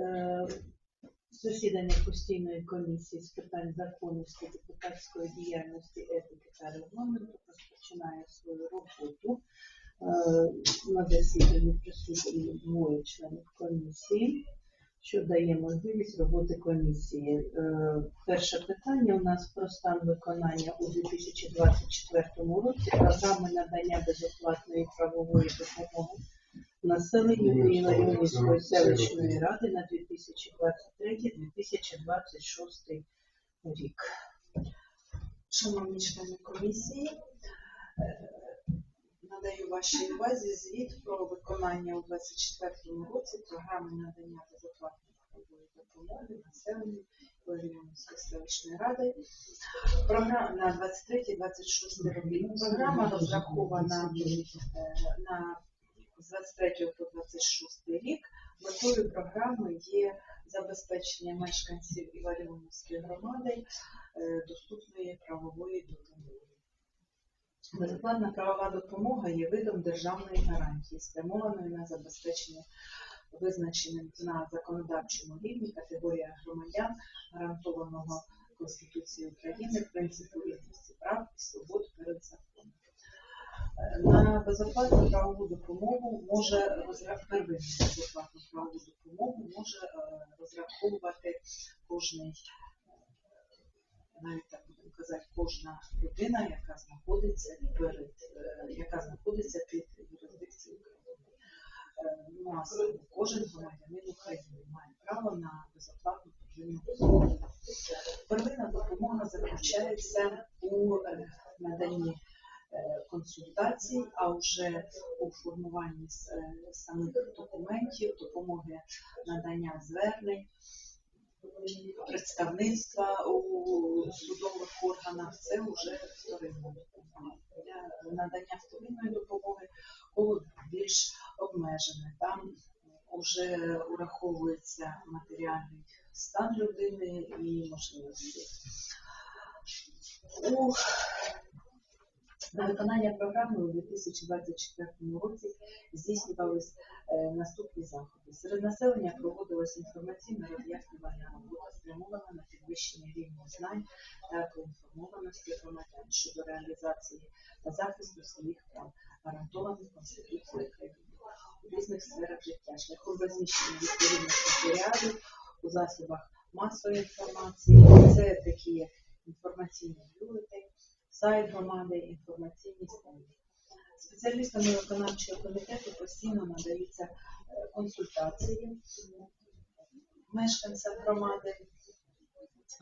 Е, Засідання постійної комісії з питань законності, депутатської діяльності, етики та регламенту розпочинає свою роботу. Е, На засіданні присутні двоє членів комісії, що дає можливість роботи комісії. Е, Перше питання у нас про стан виконання у 2024 році програми надання безоплатної правової допомоги населенню Іларіонівської селищної ради на 2023-2026 рік. Шановні члени комісії, е, надаю вашій увазі звіт про виконання у 2024 році програми надання безоплатної правової допомоги населенню Ларіонівської селищної ради. Програма на 23-26 роки. Програма розрахована е, на з 23 по 26 рік. Метою програми є забезпечення мешканців Іваріонівської громади е, доступної правової допомоги. Безоплатна правова допомога є видом державної гарантії, спрямованої на забезпечення визначеним на законодавчому рівні категорія громадян, гарантованого Конституцією України, принципу рівності прав і свобод перед законом. Е, На безоплатну правову допомогу може розраховувати первинну безоплатну правову допомогу може е, розраховувати кожний навіть так будемо казати, кожна людина, яка знаходиться перед, е, яка знаходиться під юрисдикцією України. Е, Ну, а кожен громадянин України має право на безоплатну первинну допомогу. Первинна допомога заключається у е, наданні е, консультацій, а вже у формуванні е, самих документів, допомоги надання звернень, представництва у судових органах це вже вторинна допомога. Надання вторинної допомоги коло більш обмежене. Там вже ураховується матеріальний стан людини і можливості. На виконання програми у 2024 році здійснювались е, наступні заходи. Серед населення проводилась інформаційна роз'яснювальна робота, спрямована на підвищення рівня знань та поінформованості громадян щодо реалізації та захисту своїх прав, гарантованих Конституцією України у різних сферах життя, шляхом розміщення відповідних матеріалів у засобах масової інформації. Це такі інформаційні бюлетені, сайт громади, інформаційні стенди. Спеціалістами виконавчого комітету постійно надаються е, консультації мешканцям громади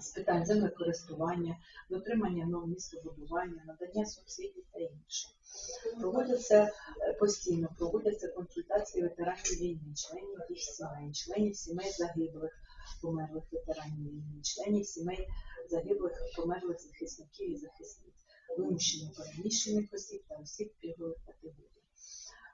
з питань землекористування, дотримання норм містобудування, надання субсидій та інше. Проводяться е, постійно проводяться консультації ветеранів війни, членів їх сімей, членів сімей загиблих, померлих ветеранів війни, членів сімей загиблих, померлих захисників і захисниць, вимушено переміщених осіб та осіб пільгових категорій.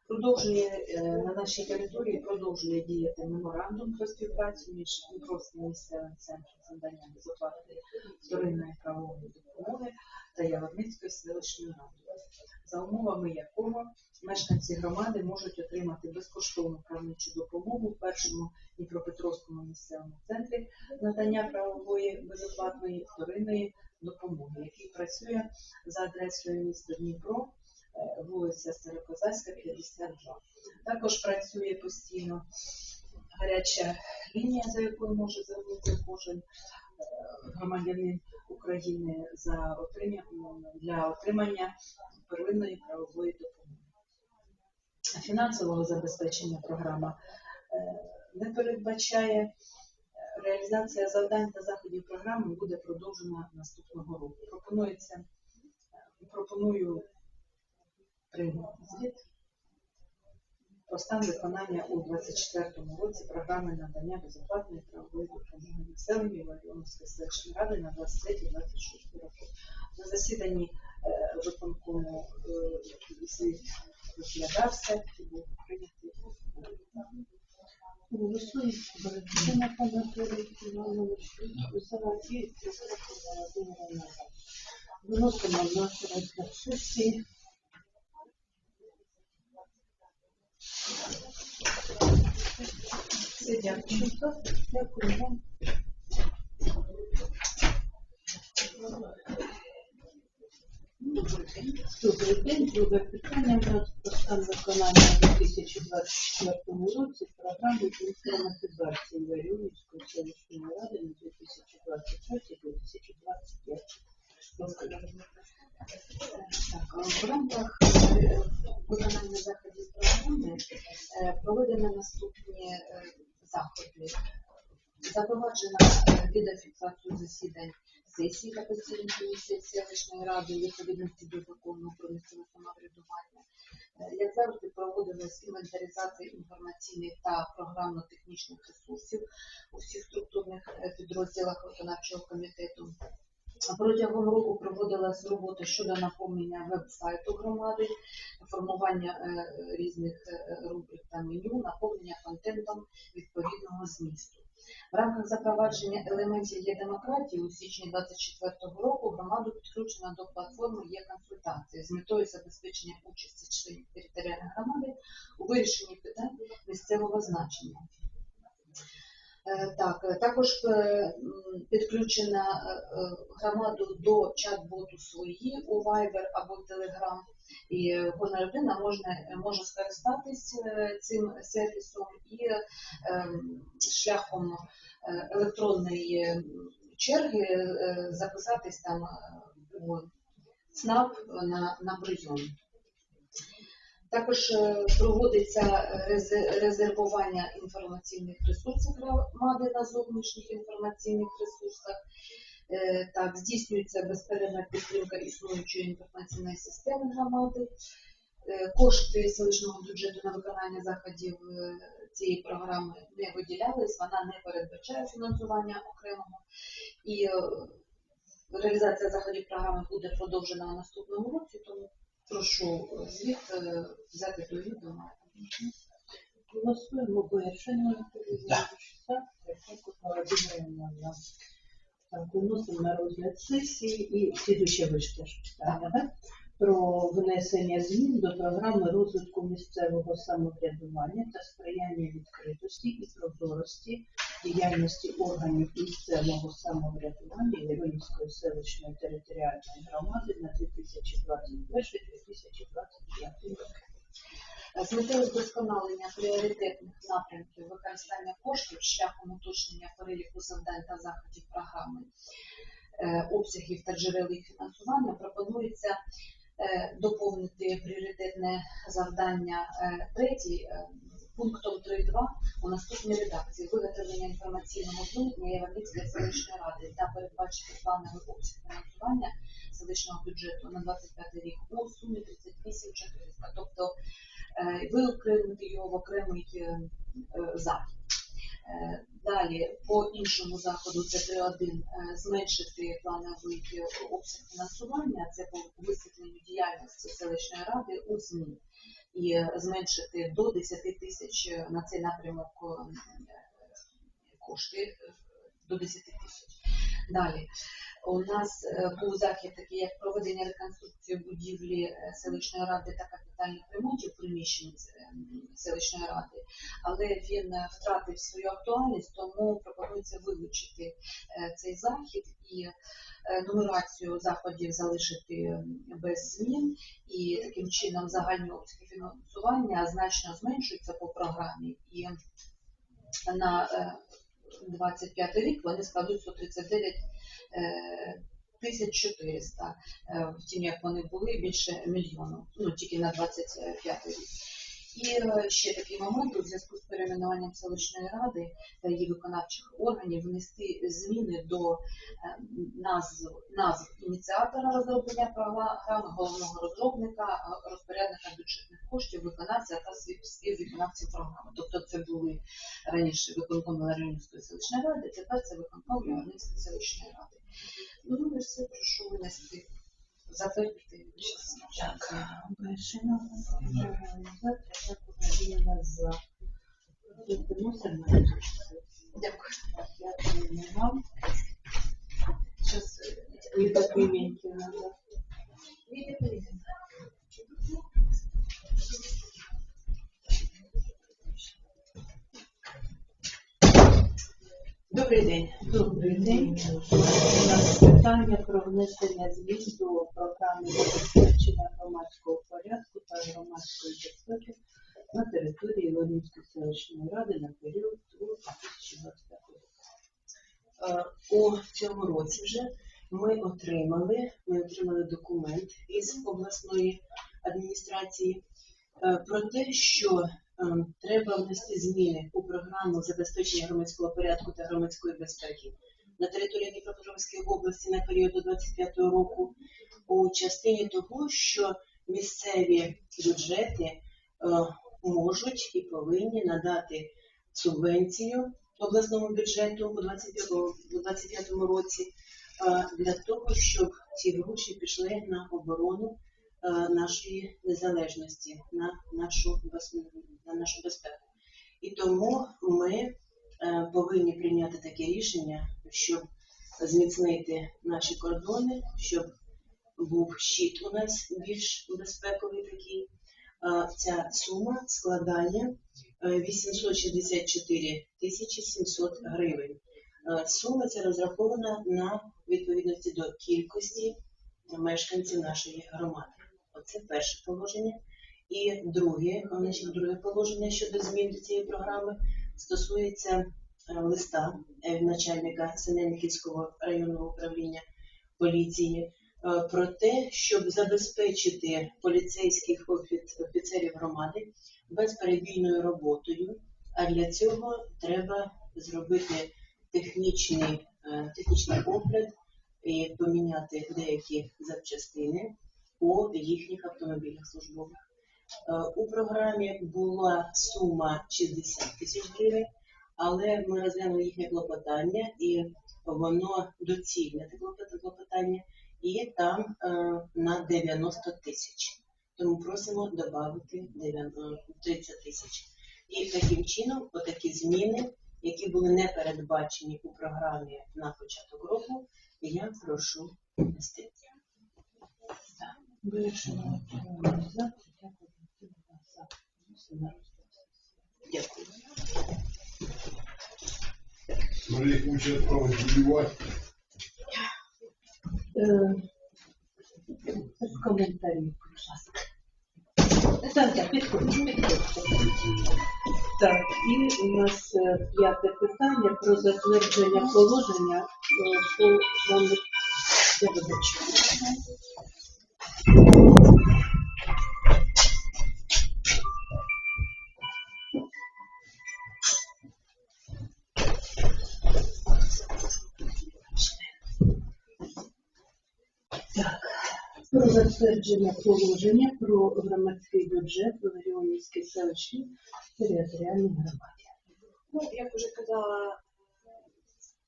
Продовжує е, на нашій території продовжує діяти меморандум про співпрацю між Дніпровським місцевим центром надання безоплатної вторинної правової допомоги та Яворницькою селищною радою, за умовами якого мешканці громади можуть отримати безкоштовну правничу допомогу в першому Дніпропетровському місцевому центрі надання правової безоплатної вторинної допомоги, який працює за адресою міста Дніпро, е, вулиця Старокозацька, 52. Також працює постійно гаряча лінія, за якою може звернутися кожен е, громадянин України за отримання для отримання первинної правової допомоги. Фінансового забезпечення програма е, не передбачає. Реалізація завдань та заходів програми буде продовжена наступного року. Пропонується, е, пропоную прийняти звіт про стан виконання у 2024 році програми надання безоплатної правової допомоги населенню Варіоновської селищної ради на 23-26 роки. На засіданні е, виконкому е, звіт розглядався і був прийнятий. Голосуємо. Борисина Анатолій Іванович, Заводій, Володимира Виносимо на розгляд сесії. Все, дякую. Дякую вам. Добрий день. Друге питання про стан виконання у 2024 році програми інформатизації Варіонівської селищної ради на 2023-2025. Так, в рамках е, виконання заходів програми е, проведено наступні е, заходи. Запроваджена ради відповідності до закону про місцеве самоврядування. Е, Як завжди, проводилась інвентаризація інформаційних та програмно-технічних ресурсів у всіх структурних е, підрозділах виконавчого комітету. Протягом року проводилась робота щодо наповнення веб-сайту громади, формування е, різних е, рубрик та меню, наповнення контентом відповідного змісту. В рамках запровадження елементів є демократії у січні 2024 року громаду підключено до платформи є консультації з метою забезпечення участі членів територіальної громади у вирішенні питань місцевого значення. Е, Так, е, також е, підключена громаду до чат-боту свої у Viber або Telegram. І кожна людина можна, може скористатись цим сервісом і шляхом електронної черги записатись там у ЦНАП на, на прийом. Також е, проводиться е, резервування інформаційних ресурсів громади на зовнішніх інформаційних ресурсах. Е, Так, здійснюється безперервна підтримка існуючої інформаційної системи громади. Кошти селищного бюджету на виконання заходів цієї програми не виділялись, вона не передбачає фінансування окремого. І реалізація заходів програми буде продовжена в наступному році, тому прошу е, звіт е, взяти до відома. Голосуємо Бояршина Анатолій Володимирівна. Так, виносимо на розгляд сесії і слідуюче вище теж питання, так? Про внесення змін до програми розвитку місцевого самоврядування та сприяння відкритості і прозорості діяльності органів місцевого самоврядування Євронівської селищної територіальної громади на 2021-2025 роки. З метою вдосконалення пріоритетних напрямків використання коштів шляхом уточнення переліку завдань та заходів програми, е, обсягів та джерел їх фінансування пропонується е, доповнити пріоритетне завдання е, третій пунктом 3.2 у наступній редакції. Виготовлення інформаційного змінення Європейської селищної ради та передбачити плановий обсяг фінансування селищного бюджету на 25 рік у сумі 38 400, тобто е, виокремити його в окремий е, е, захід. Далі по іншому заходу це 3.1 е, зменшити плановий обсяг фінансування, це по висвітленню діяльності селищної ради у ЗМІ і зменшити до 10 тисяч е, на цей напрямок е, кошти е, до 10 тисяч. Далі у нас е, був захід такий, як проведення реконструкції будівлі е, селищної ради та капітальних ремонтів приміщень е, селищної ради, але він е, втратив свою актуальність, тому пропонується вилучити е, цей захід і е, нумерацію заходів залишити е, без змін, і таким чином загальні обсяги фінансування значно зменшуються по програмі. І на е, 25 рік вони складуть 139 е, тисяч 400, е, втім як вони були більше мільйону, ну тільки на 25 рік. І е, ще такий момент у зв'язку з перейменуванням селищної ради та її виконавчих органів внести зміни до е, назв, назв ініціатора розроблення програми, головного розробника, е, розпорядника бюджетних коштів, виконавця та спів- співвиконавців програми. Тобто це були раніше виконком Ларинської селищної ради, тепер це виконком селищної ради. Ну і все, прошу винести, затвердити. Дякую. Так, Анатолій за, Третьяк Україна за. Виносимо змін до програми забезпечення громадського порядку та громадської безпеки на території Іванівської селищної ради на період до 2025 року. Е, У цьому році вже ми отримали, ми отримали документ із обласної адміністрації е, про те, що е, треба внести зміни у програму забезпечення громадського порядку та громадської безпеки на території Дніпропетровської області на період до 25 року у частині того, що місцеві бюджети е, можуть і повинні надати субвенцію обласному бюджету у 25 у 25 році е, для того, щоб ці гроші пішли на оборону е, нашої незалежності, на нашу, на нашу безпеку. І тому ми повинні прийняти таке рішення, щоб зміцнити наші кордони, щоб був щит у нас більш безпековий такий. Е, Ця сума складає е, 864 тисячі 700 гривень. Е, Сума ця розрахована на відповідності до кількості мешканців нашої громади. Оце перше положення. І друге, друге положення щодо змін до цієї програми стосується е, листа е, начальника Синельниківського районного управління поліції е, про те, щоб забезпечити поліцейських офіцерів громади безперебійною роботою. А для цього треба зробити технічний, технічний огляд і поміняти деякі запчастини у їхніх автомобілях службових. Е, У програмі була сума 60 тисяч гривень, але ми розглянули їхнє клопотання, і воно доцільне клопот- клопотання, і там е, на 90 тисяч. Тому просимо додати 30 тисяч. І таким чином, отакі зміни, які були не передбачені у програмі на початок року, я прошу внести. Вирішено отримання за. Дякую. За. Вносимо на розгляд. Дякую. Смотри, учат воевать. Е, Без коментарів, будь ласка. Так, так, підходьте, підходьте. Так, і у нас е, п'яте питання про затвердження положення по номер. Я вибачаю. Про затвердження положення про громадський бюджет в регіонівській селищній територіальній громаді. Ну, як вже казала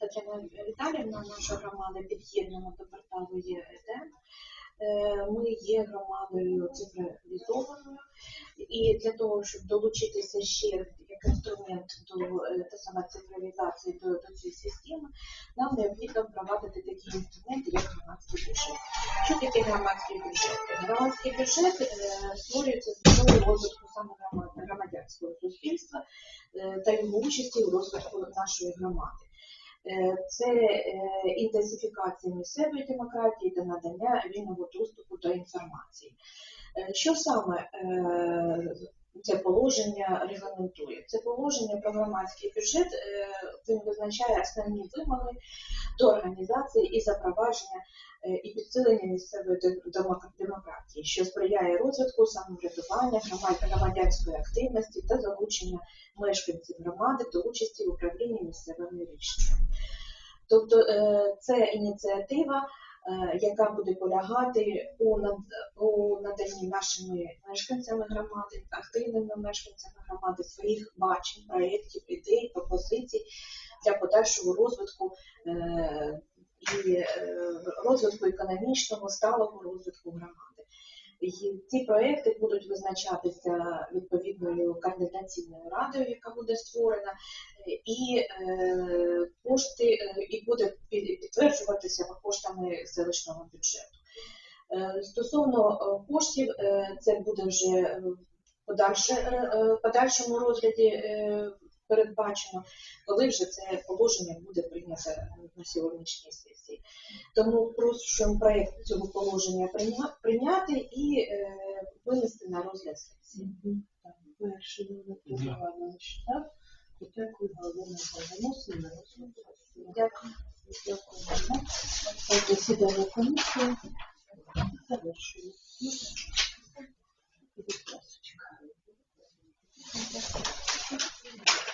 Тетяна Віталівна, наша громада під'єднана до порталу ЄЕД. Е, Ми є громадою цифровізованою, і для того, щоб долучитися ще як інструмент до е, та саме цифровізації до, до цієї системи, нам необхідно впровадити такі інструменти, як громадський бюджет. Що таке громадський бюджет? Громадський бюджет е, створюється з метою розвитку саме громадянського суспільства та його участі у розвитку нашої громади. Е, Це е, інтенсифікація місцевої демократії та надання вільного доступу до інформації. Е, Що саме це положення регламентує? Це положення про громадський бюджет він визначає основні вимоги до організації і запровадження е, і підсилення місцевої демократії, що сприяє розвитку самоврядування, громадянської активності та залучення мешканців громади до участі в управлінні місцевими рішеннями. Тобто е, це ініціатива, е, яка буде полягати у наданні нашими мешканцями громади, активними мешканцями громади своїх бачень, проєктів, ідей, пропозицій для подальшого розвитку е, і е, розвитку економічного, сталого розвитку громади. І ці проекти будуть визначатися відповідною координаційною радою, яка буде створена, і е, кошти і буде підтверджуватися коштами селищного бюджету. Стосовно коштів, це буде вже в подальшому розгляді передбачено, коли вже це положення буде прийнято на сьогоднішній сесії. Тому прошу проєкт цього положення прийняти і е, винести на розгляд сесії. Так? Дякую, Галина Ваносина, на розгляд. Дякую. Дякуємо. Засідання комісії завершуємо. Будь ласка.